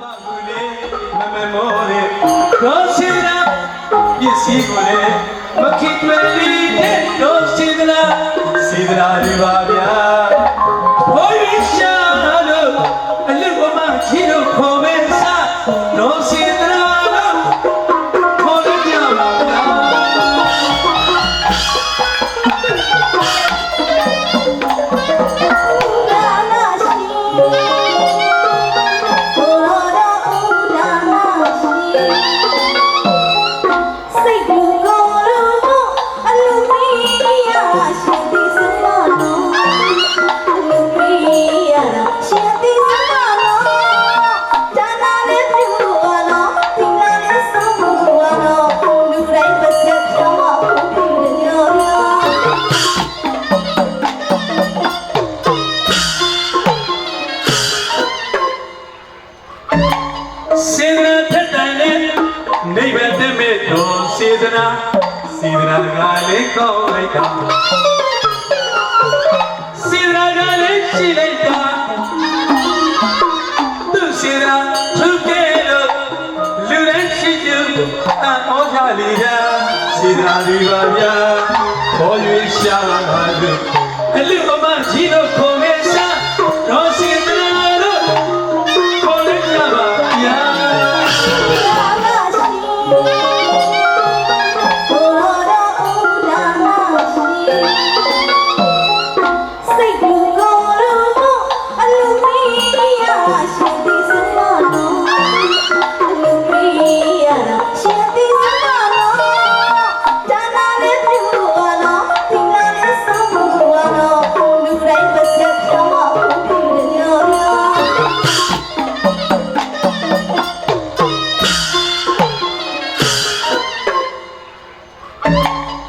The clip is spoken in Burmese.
ဘူးလေမမမောလေတော့ရှိနာပစ္စည်းကိုလေမခိတွယ်လေးနဲ့တော့ရှိသလားရှိသလားဒီပါဗျာဘိုးရရှာလို့အလူကမချီလို့ခေါ်မဲ့စားတော့ရှိသလားလို့ခေါ်လို့ကြပါဗျာဒါနာရှိ စေတနာထက်တိုင်နဲ့နိဗ္ဗာန်တည်းမဲ့တော်စေတနာစေတနာကလေးကောင်းလိုက်တာစေတနာကလေးရှိလိုက်တာသူစေတနာထုတ်ခဲ့လို့လူတိုင်းရှိကြအံ့ဩကြလေရာစေတနာတွေပါဗျာခေါ်၍ရှာလာလို့အလူအမကြီးတို့ခေါ